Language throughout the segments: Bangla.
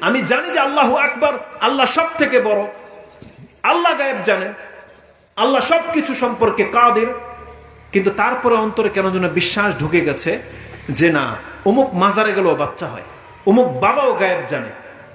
আমি জানি যে আল্লাহ আকবার, আল্লাহ সব থেকে বড়। আল্লাহ গায়েব জানেন। আল্লাহ সব কিছু সম্পর্কে কাদের। কিন্তু তারপরে অন্তরে কেন যেন বিশ্বাস ঢুকে গেছে যে না, অমুক মাজারে গেলেও বাচ্চা হয়, অমুক বাবাও গায়েব জানে।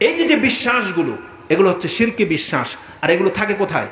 এই যে যে বিশ্বাসগুলো, এগুলো হচ্ছে শিরকি বিশ্বাস, আর এগুলো থাকে কোথায়?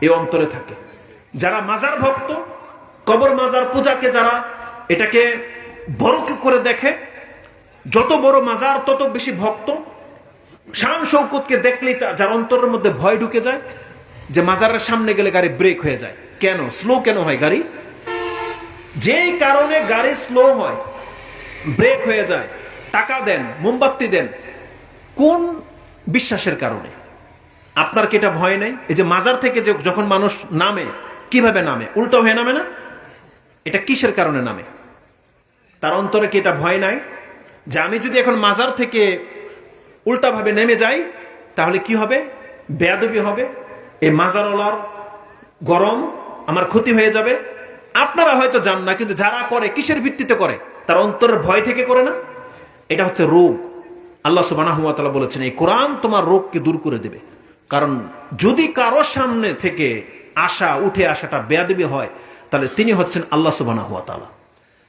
এই অন্তরে থাকে। যারা মাজার ভক্ত, কবর মাজার পূজাকে যারা এটাকে বড় করে দেখে, যত বড় মাজার, তত বেশি ভক্ত শান শৌকতকে দেখলেই যার অন্তরের মধ্যে ভয় ঢুকে যায়, যে মাজারের সামনে গেলে গাড়ি ব্রেক হয়ে যায়। কেন? স্লো কেন হয় গাড়ি? যেই কারণে গাড়ি স্লো হয় ব্রেক হয়ে যায়, টাকা দেন, মোমবাতি দেন, কোন বিশ্বাসের কারণে? আপনার কি এটা ভয় নেই? এই যে মাজার থেকে যে যখন মানুষ নামে, কীভাবে নামে? উল্টো হয়ে নামে না? এটা কিসের কারণে নামে? তার অন্তরে কি এটা ভয় নাই? যে আমি যদি এখন মাজার থেকে উল্টাভাবে নেমে যাই তাহলে কি হবে? বেয়াদবি হবে এই মাজারওয়ালার গরম আমার ক্ষতি হয়ে যাবে। আপনারা হয়তো জান না, কিন্তু যারা করে, কিসের ভিত্তিতে করে? তার অন্তরের ভয় থেকে করে না? এটা হচ্ছে রোগ। আল্লাহ সুবাহ বলেছেন, এই কোরআন তোমার রোগকে দূর করে দেবে। কারণ যদি কারও সামনে থেকে আসা উঠে আসাটা বেয়াদবি হয়, তাহলে তিনি হচ্ছেন আল্লাহ সুবাহ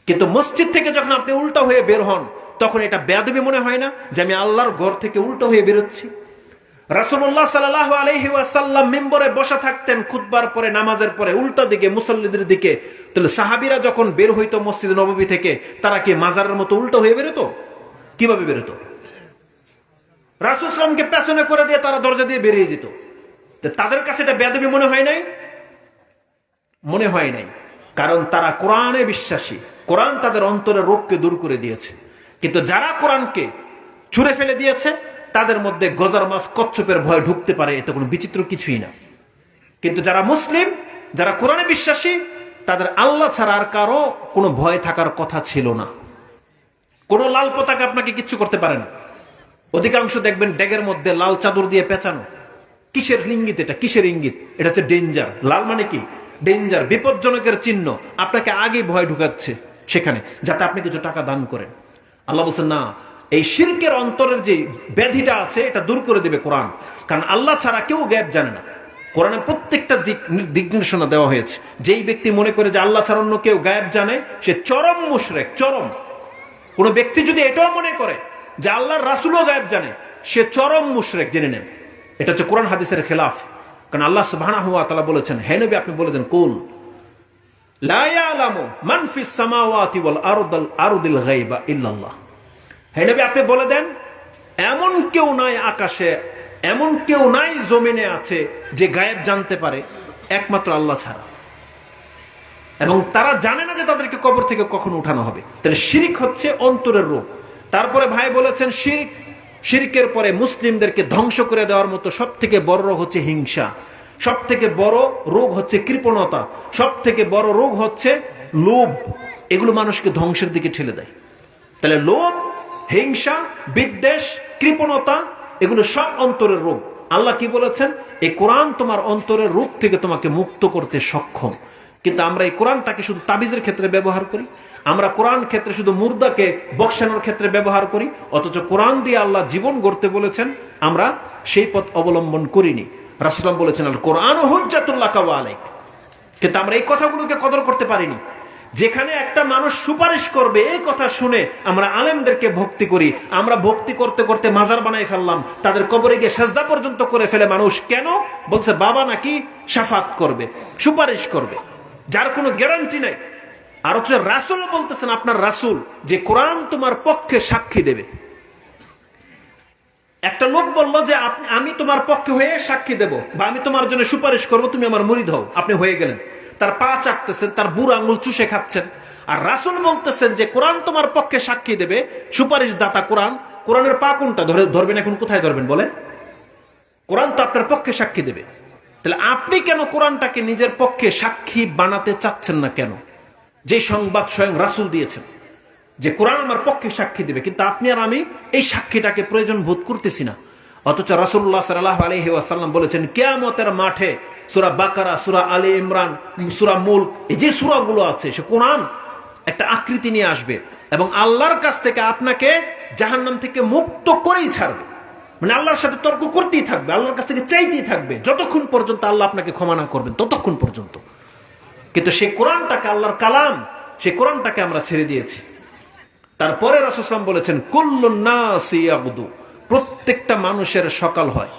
কিন্তু মসজিদ থেকে যখন আপনি উল্টা হয়ে বের হন তখন এটা বেয়াদবি মনে হয় না যে আমি আল্লাহর ঘর থেকে উল্টো হয়ে বেরোচ্ছি। রাসুল্লাহ সাল্লাহ আলহি ওয়াসাল্লাম মেম্বরে বসা থাকতেন, খুতবার পরে, নামাজের পরে, উল্টো দিকে, মুসল্লিদের দিকে। তাহলে সাহাবিরা যখন বের হইতো মসজিদ নববী থেকে, তারা কি মাজারের মতো উল্টো হয়ে বেরোতো? কীভাবে বেরোতো? রাসুল সালামকে পেছনে করে দিয়ে তারা দরজা দিয়ে বেরিয়ে যেত। তাদের কাছে এটা বেদবি মনে হয় নাই? মনে হয় নাই। কারণ তারা কোরআনে বিশ্বাসী। কোরআন তাদের অন্তরের রোগকে দূর করে দিয়েছে। কিন্তু যারা কোরআনকে ছুঁড়ে ফেলে দিয়েছে, তাদের মধ্যে গজার মাছ কচ্ছপের ভয় ঢুকতে পারে, এতে কোনো বিচিত্র কিছুই না। কিন্তু যারা মুসলিম, যারা কোরআনে বিশ্বাসী, তাদের আল্লাহ ছাড়া আর কারও কোনো ভয় থাকার কথা ছিল না। কোনো লাল পতাকা আপনাকে কিচ্ছু করতে পারে না। অধিকাংশ দেখবেন ড্যাগের মধ্যে লাল চাদর দিয়ে পেঁচানো। কিসের ইঙ্গিত এটা? কিসের ইঙ্গিত? এটা হচ্ছে ডেঞ্জার। লাল মানে কি? ডেঞ্জার, বিপজ্জনকের চিহ্ন। আপনাকে আগে ভয় ঢুকাচ্ছে সেখানে, যাতে আপনি কিছু টাকা দান করেন। আল্লাহ বলছেন, না, এই শিরকের অন্তরের যে ব্যাধিটা আছে, এটা দূর করে দেবে কোরআন। কারণ আল্লাহ ছাড়া কেউ গ্যাপ জানে না। কোরআনে প্রত্যেকটা দিক দিক নির্দেশনা দেওয়া হয়েছে। যেই ব্যক্তি মনে করে যে আল্লাহ ছাড়া অন্য কেউ গায়েব জানে, সে চরম মুশরেক, চরম। কোন ব্যক্তি যদি এটাও মনে করে যে আল্লাহর রাসুলও গায়েব জানে, সে চরম মুশরেক জেনে নেন এটা হচ্ছে কোরআন হাদিসের খেলাফ। কারণ আল্লাহ তাআলা বলেছেন, হে নবী, আপনি বলে দেন, কুল আপনি বলে দেন, এমন কেউ নাই আকাশে, এমন কেউ নাই জমিনে আছে যে গায়েব জানতে পারে একমাত্র আল্লাহ ছাড়া। এবং তারা জানে না যে তাদেরকে কবর থেকে কখন উঠানো হবে। তাহলে শিরিক হচ্ছে অন্তরের রোগ তারপরে ভাই বলেছেন, শিরিক, শিরিকের পরে মুসলিমদেরকে ধ্বংস করে দেওয়ার মতো সব থেকে বড় হচ্ছে হিংসা। সব থেকে বড় রোগ হচ্ছে কৃপণতা সব থেকে বড় রোগ হচ্ছে লোভ। এগুলো মানুষকে ধ্বংসের দিকে ঠেলে দেয়। তাহলে লোভ, হিংসা, বিদ্বেষ, কৃপণতা, এগুলো সব অন্তরের রোগ। আল্লাহ কি বলেছেন? এই কোরআন তোমার অন্তরের রোগ থেকে তোমাকে মুক্ত করতে সক্ষম। কিন্তু আমরা এই কোরআনটাকে শুধু তাবিজের ক্ষেত্রে ব্যবহার করি, আমরা কোরআন ক্ষেত্রে শুধু মুর্দাকে বক্সানোর ক্ষেত্রে ব্যবহার করি, অথচ কোরআন দিয়ে আল্লাহ জীবন গড়তে বলেছেন, আমরা সেই পথ অবলম্বন করিনি। রাসুলাম বলেছেন আল কোরআন হজ্জাতুল্লাহ কাওয়া আলাইক কিন্তু আমরা এই কথাগুলোকে কদর করতে পারিনি। যেখানে একটা মানুষ সুপারিশ করবে, এই কথা শুনে আমরা আলেমদেরকে ভক্তি করি। আমরা ভক্তি করতে করতে মাজার বানাই ফেললাম। তাদের কবরে গিয়ে সেজদা পর্যন্ত করে ফেলে মানুষ কেন? বলছে, বাবা নাকি সাফাত করবে, সুপারিশ করবে, যার কোনো গ্যারান্টি নাই। আর হচ্ছে রাসুল বলতেছেন, আপনার রাসুল যে কোরআন তোমার পক্ষে সাক্ষী দেবে। একটা লোক বলল যে আপনি আমি তোমার পক্ষে হয়ে সাক্ষী দেব বা আমি তোমার জন্য সুপারিশ করব, তুমি আমার মুড়ি হও আপনি হয়ে গেলেন। তার পা চাটতেছেন তার বুড়ো আঙুল চুষে খাচ্ছেন। আর রাসুল বলতেছেন যে, কোরআন তোমার পক্ষে সাক্ষী দেবে সুপারিশ দাতা কোরআন। কোরআনের পা কোনটা? ধরে ধরবেন এখন কোথায় ধরবেন বলেন। কোরআন তো আপনার পক্ষে সাক্ষী দেবে। তাহলে আপনি কেন কোরআনটাকে নিজের পক্ষে সাক্ষী বানাতে চাচ্ছেন না কেন? যে সংবাদ স্বয়ং রাসুল দিয়েছেন। যে কোরআন আমার পক্ষে সাক্ষী দেবে, কিন্তু আপনি আর আমি এই সাক্ষীটাকে প্রয়োজন বোধ করতেছি না। অথচ রাসুল্লাহ সাল্লাহ আলহি ওয়াসাল্লাম বলেছেন, কেয়ামতের মাঠে সুরা বাকারা, সুরা আলী ইমরান, সুরা মুল্ক, এই যে সুরাগুলো আছে, সে কোরআন একটা আকৃতি নিয়ে আসবে এবং আল্লাহর কাছ থেকে আপনাকে জাহান্নাম থেকে মুক্ত করেই ছাড়বে। মানে আল্লাহর সাথে তর্ক করতেই থাকবে, আল্লাহর কাছ থেকে চাইতেই থাকবে, যতক্ষণ পর্যন্ত আল্লাহ আপনাকে ক্ষমা না করবেন, ততক্ষণ পর্যন্ত। কিন্তু সেই কোরআনটাকে, আল্লাহর কালাম সেই কোরআনটাকে আমরা ছেড়ে দিয়েছি। তারপরে রাসুসলাম বলেছেন কুল্লুন্নাসিয়াবুদু প্রত্যেকটা মানুষের সকাল হয়।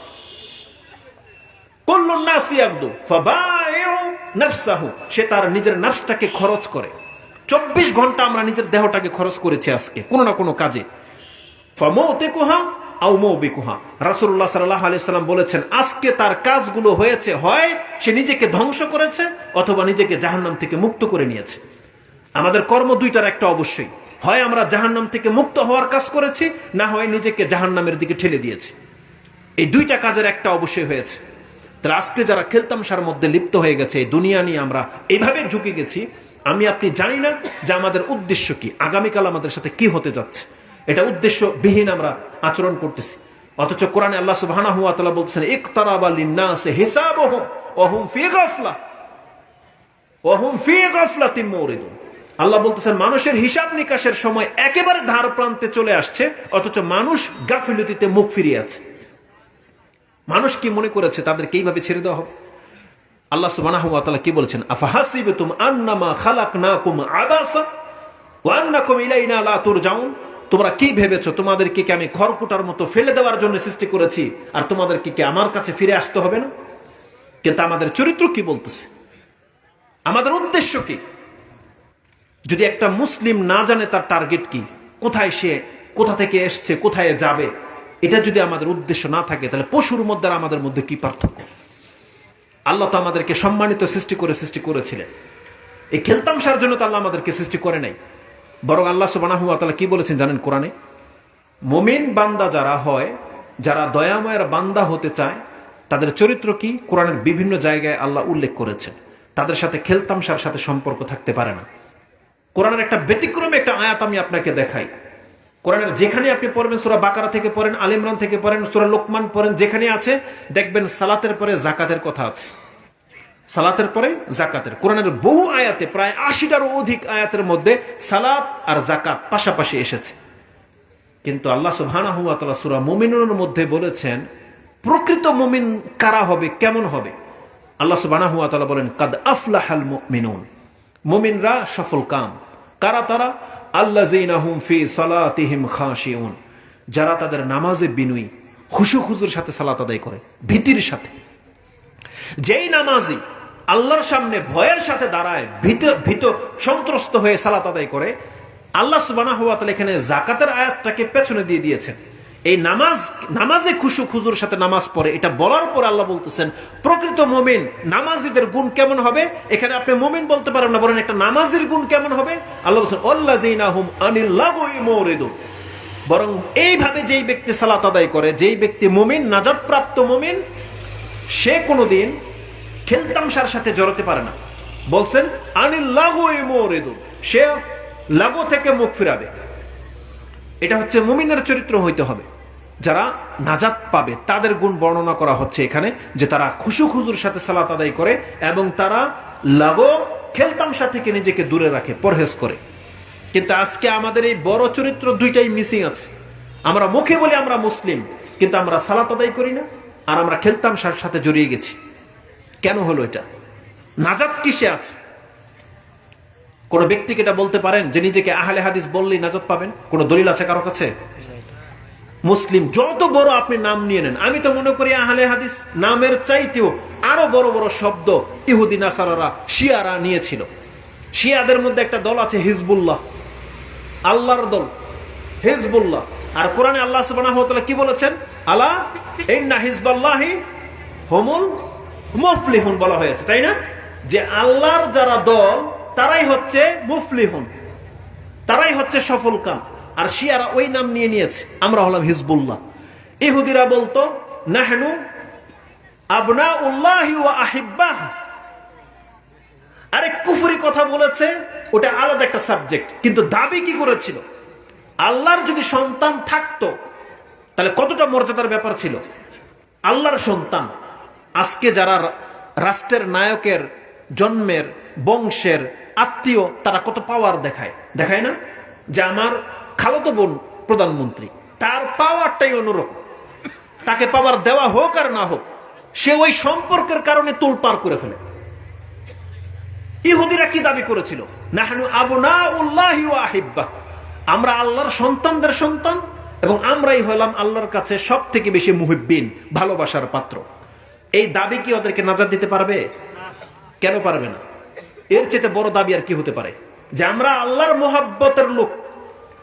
কুল্লুন্নাসিয়াবদু ফাবাইউ নাফসাহু। সে তার নিজের নাফসটাকে খরচ করে। চব্বিশ ঘণ্টা আমরা নিজের দেহটাকে খরচ করেছি আজকে, কোনো না কোনো কাজে। কুহা সাল্লাম বলেছেন, আজকে তার কাজগুলো হয়েছে, হয় সে নিজেকে ধ্বংস করেছে অথবা নিজেকে জাহান্নাম থেকে মুক্ত করে নিয়েছে। আমাদের কর্ম দুইটার একটা অবশ্যই। হয় আমরা জাহান্নাম থেকে মুক্ত হওয়ার কাজ করেছি, না হয় নিজেকে জাহান্নামের দিকে ঠেলে দিয়েছি। এই দুইটা কাজের একটা অবশ্যই হয়েছে। তাহলে আজকে যারা খেলতামশার মধ্যে লিপ্ত হয়ে গেছে, এই দুনিয়া নিয়ে আমরা এইভাবে ঝুঁকে গেছি, আমি আপনি জানি না যে আমাদের উদ্দেশ্য কি, আগামীকাল আমাদের সাথে কি হতে যাচ্ছে। এটা উদ্দেশ্যবিহীন আমরা আচরণ করতেছি। অথচ কোরআনে আল্লাহ তাআলা বলছেন ইকতারাবা লিন-নাসি হিসাবুহুম ওয়া হুম ফি গাফলা ওয়া হুম ফি গাফলাতিন মুরিদুন আল্লাহ বলতেছেন, মানুষের হিসাব নিকাশের সময় একেবারে ধার প্রান্তে চলে আসছে, অথচ মানুষ গাফিলতিতে মুখ ফিরিয়ে আছে। মানুষ কি মনে করেছে, তাদেরকে এইভাবে ছেড়ে দেওয়া হবে? আল্লাহ তাআলা কি বলেছেন, আফাহাসিবতুম আন্নামা খালাকনাকুম আবাসা ওয়া আন্নাকুম ইলাইনা লা তুরজাউন? তোমরা কি ভেবেছো, তোমাদেরকে কি আমি খড়কুটার মতো ফেলে দেওয়ার জন্য সৃষ্টি করেছি, আর তোমাদেরকে কি আমার কাছে ফিরে আসতে হবে না? কিন্তু আমাদের চরিত্র কি বলতেছে? আমাদের উদ্দেশ্য কি? যদি একটা মুসলিম না জানে তার টার্গেট কি, কোথায় সে, কোথা থেকে এসছে, কোথায় যাবে, এটা যদি আমাদের উদ্দেশ্য না থাকে, তাহলে পশুর মধ্যে আমাদের মধ্যে কি পার্থক্য? আল্লাহ তো আমাদেরকে সম্মানিত সৃষ্টি করে সৃষ্টি করেছিলেন। এই খেলতামশার জন্য তো আল্লাহ আমাদেরকে সৃষ্টি করে নাই। বরং আল্লাহ সুবানাহু তাআলা কি বলেছেন জানেন কোরআনে? মোমিন বান্দা যারা হয়, যারা দয়াময়ের বান্দা হতে চায়, তাদের চরিত্র কি? কোরআনের বিভিন্ন জায়গায় আল্লাহ উল্লেখ করেছেন। তাদের সাথে খেলতামশার সাথে সম্পর্ক থাকতে পারে না। কোরআনের একটা ব্যতিক্রমে একটা আয়াত আমি আপনাকে দেখাই। কোরআনের যেখানে আপনি পড়বেন, সুরা বাকারা থেকে পড়েন আলিমরান থেকে পড়েন, সুরা লোকমান পড়েন, যেখানে আছে, দেখবেন সালাতের পরে জাকাতের কথা আছে। সালাতের পরে জাকাতের কোরআনের বহু আয়াতে, প্রায় আশিটারও অধিক আয়াতের মধ্যে সালাত আর জাকাত পাশাপাশি এসেছে। কিন্তু আল্লাহ তাআলা সূরা মুমিনুনের মধ্যে বলেছেন, প্রকৃত মুমিন কারা হবে, কেমন হবে? আল্লাহ তাআলা বলেন, কাদ আফলাহাল মুমিনুন। মুমিনরা সফল কাম। কারা তারা? আল্লা জিনাহুম ফি সালাতিহিম খাশিউন। যারা তাদের নামাজে বিনয়ী খুশু খুজুর সাথে সালাত আদায় করে, ভীতির সাথে। যেই নামাজি আল্লাহর সামনে ভয়ের সাথে দাঁড়ায়, ভীত ভীত, সন্ত্রস্ত হয়ে সালাত আদায় করে, আল্লাহ সুবানা হওয়া তাহলে এখানে জাকাতের আয়াতটাকে পেছনে দিয়ে দিয়েছেন। এই নামাজ, নামাজে খুশু খুজুর সাথে নামাজ পড়ে, এটা বলার পর আল্লাহ বলতেছেন, প্রকৃত মমিন নামাজিদের গুণ কেমন হবে? এখানে আপনি মমিন বলতে পারেন না বলেন একটা নামাজির গুণ কেমন হবে? আল্লাহ বলছেন আনিল্লাহ বরং এইভাবে যেই ব্যক্তি সালাত আদায় করে, যেই ব্যক্তি মমিন নাজাদ প্রাপ্ত মমিন, সে কোনোদিন খেলতামশার সাথে জড়াতে পারে না। বলছেন, আনিল লাগো মোরেদু সে লাগো থেকে মুখ ফিরাবে। এটা হচ্ছে মুমিনের চরিত্র হইতে হবে। যারা নাজাত পাবে, তাদের গুণ বর্ণনা করা হচ্ছে এখানে যে তারা খুশু খুজুর সাথে সালাত আদায় করে এবং তারা লাগো খেলতামশা থেকে নিজেকে দূরে রাখে, পরহেজ করে। কিন্তু আজকে আমাদের এই বড় চরিত্র দুইটাই মিসিং আছে। আমরা মুখে বলি আমরা মুসলিম, কিন্তু আমরা সালাত আদায় করি না, আর আমরা খেলতাম সার সাথে জড়িয়ে গেছি। কেন হলো এটা? নাজাত কিসে আছে? কোনো ব্যক্তিকে এটা বলতে পারেন যে নিজেকে আহলে হাদিস বললেই নাজাত পাবেন? কোনো দলিল আছে কারও কাছে? মুসলিম, যত বড় আপনি নাম নিয়ে নেন, আমি তো মনে করি আহলে হাদিস নামের চাইতেও আরও বড় বড় শব্দ ইহুদি নাসারারা, শিয়ারা নিয়েছিল। শিয়াদের মধ্যে একটা দল আছে হিজবুল্লাহ। আল্লাহর দল, হিজবুল্লাহ। আর কোরআনে আল্লাহ তাআলা কি বলেছেন? আলা ইন্না হিজবাল্লাহি হুমুল মুফলিহুন বলা হয়েছে, তাই না? যে আল্লাহর যারা দল, তারাই হচ্ছে মুফলিহুন। তারাই হচ্ছে সফল কাম আর শিয়ারা ওই নাম নিয়ে নিয়েছে। আমরা হলাম হিজবুল্লাহ। ইহুদিরা বলতো, নাহনু আবনা উল্লাহি আহিব্বাহ। আরে কুফুরি কথা বলেছে, ওটা আলাদা একটা সাবজেক্ট। কিন্তু দাবি কি করেছিল? আল্লাহর যদি সন্তান থাকতো, তাহলে কতটা মর্যাদার ব্যাপার ছিল? আল্লাহর সন্তান। আজকে যারা রাষ্ট্রের নায়কের, জন্মের, বংশের আত্মীয়, তারা কত পাওয়ার দেখায়? দেখায় না? যে আমার খালতো বোন প্রধানমন্ত্রী। তার পাওয়ারটাই অন্যরকম। তাকে পাওয়ার দেওয়া হোক আর না হোক, সে ওই সম্পর্কের কারণে তুল পার করে ফেলে। ইহুদিরা কি দাবি করেছিল? উল্লাহি আমরা আল্লাহর সন্তানদের সন্তান এবং আমরাই হলাম আল্লাহর কাছে সব থেকে বেশি মুহিব্বিন, ভালোবাসার পাত্র। এই দাবি কি ওদেরকে নাজার দিতে পারবে? কেন পারবে না? এর চেয়ে বড় দাবি আর কি হতে পারে? যে আমরা আল্লাহর মোহাব্বতের লোক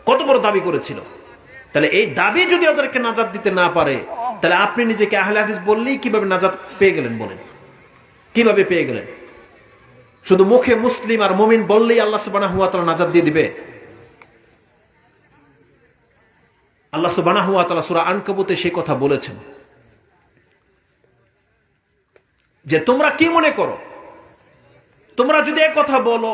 কত বড় দাবি করেছিল? তাহলে এই দাবি যদি ওদেরকে নাজাদ দিতে না পারে, তাহলে আপনি নিজেকে আহলে হাদিস বললেই কীভাবে নাজাদ পেয়ে গেলেন বলেন? কীভাবে পেয়ে গেলেন? শুধু মুখে মুসলিম আর মুমিন বললেই আল্লাহ সুবানা হুয়া তালা নাজাদ দিয়ে দিবে? আল্লাহ সুবানা হুয়া তালা সুরা আনকাবুতে সে কথা বলেছেন। যে তোমরা কি মনে করো? তোমরা যদি কথা বলো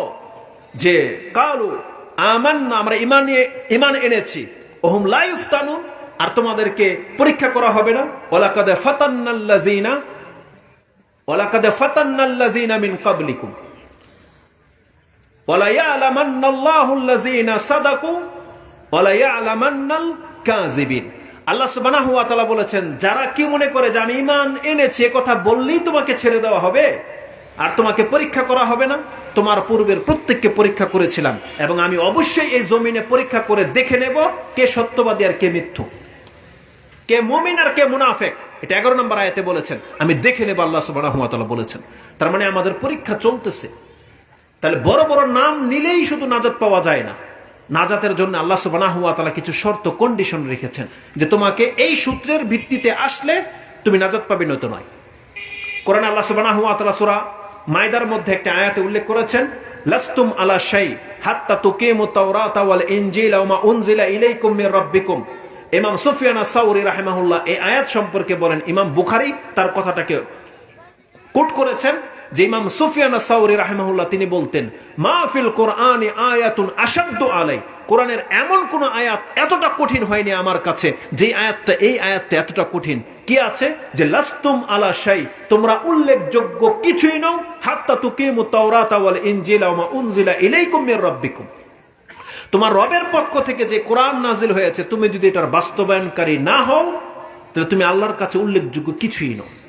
যে, কালু আমান আমরা ইমান ইমান এনেছি। ওহম লাইফ তানুন আর তোমাদেরকে পরীক্ষা করা হবে না। ওলাকাদে ওলাকাদে মিন কাযিবিন। আল্লাহ বলেছেন, যারা কি মনে করে যে আমি ঈমান এনেছি কথা বললেই তোমাকে ছেড়ে দেওয়া হবে? আর তোমাকে পরীক্ষা করা হবে না। তোমার পূর্বের প্রত্যেককে পরীক্ষা করেছিলাম এবং আমি অবশ্যই এই জমিনে পরীক্ষা করে দেখে নেব কে সত্যবাদী আর কে মিথ্যু। কে মুমিন আর কে মুনাফেক, এটা এগারো নম্বর আয়াতে বলেছেন। আমি দেখে নেব আল্লাহ ওয়া বলেছেন। তার মানে আমাদের পরীক্ষা চলতেছে। তাহলে বড় বড় নাম নিলেই শুধু নাজাত পাওয়া যায় না। নাজাতের জন্য আল্লাহ ওয়া কিছু শর্ত কন্ডিশন রেখেছেন যে তোমাকে এই সূত্রের ভিত্তিতে আসলে তুমি নাজাত পাবে নয়তো নয়। কোরআন আল্লাহ তাআলা সূরা মায়দার মধ্যে একটা আয়াতে উল্লেখ করেছেন, লাস্তুম আলা শাই হাত্তা তুকিমু তাওরাতা ওয়াল ইনজিলা ওয়া মা উনজিলা ইলাইকুম মির রাব্বিকুম। ইমাম সুফিয়ান আস-সাউরি রাহিমাহুল্লাহ এই আয়াত সম্পর্কে বলেন, ইমাম বুখারী তার কথাটাকে কোট করেছেন যে ইমাম সুফিয়ান সাউরি রাহমাহুল্লাহ তিনি বলতেন মাহফিল কোরআনে আয়াতুন আসাদ্দ আলাই। কোরআনের এমন কোন আয়াত এতটা কঠিন হয়নি আমার কাছে, যে আয়াতটা, এই আয়াতটা এতটা কঠিন। কি আছে? যে, লাস্তুম আলা শাই, তোমরা উল্লেখযোগ্য কিছুই নও, হাত্তা তুকিমু তাওরাতা ওয়াল ইনজিলা ওয়া উনজিলা ইলাইকুম মির রাব্বিকুম। তোমার রবের পক্ষ থেকে যে কোরআন নাজিল হয়েছে, তুমি যদি এটার বাস্তবায়নকারী না হও, তাহলে তুমি আল্লাহর কাছে উল্লেখযোগ্য কিছুই নও।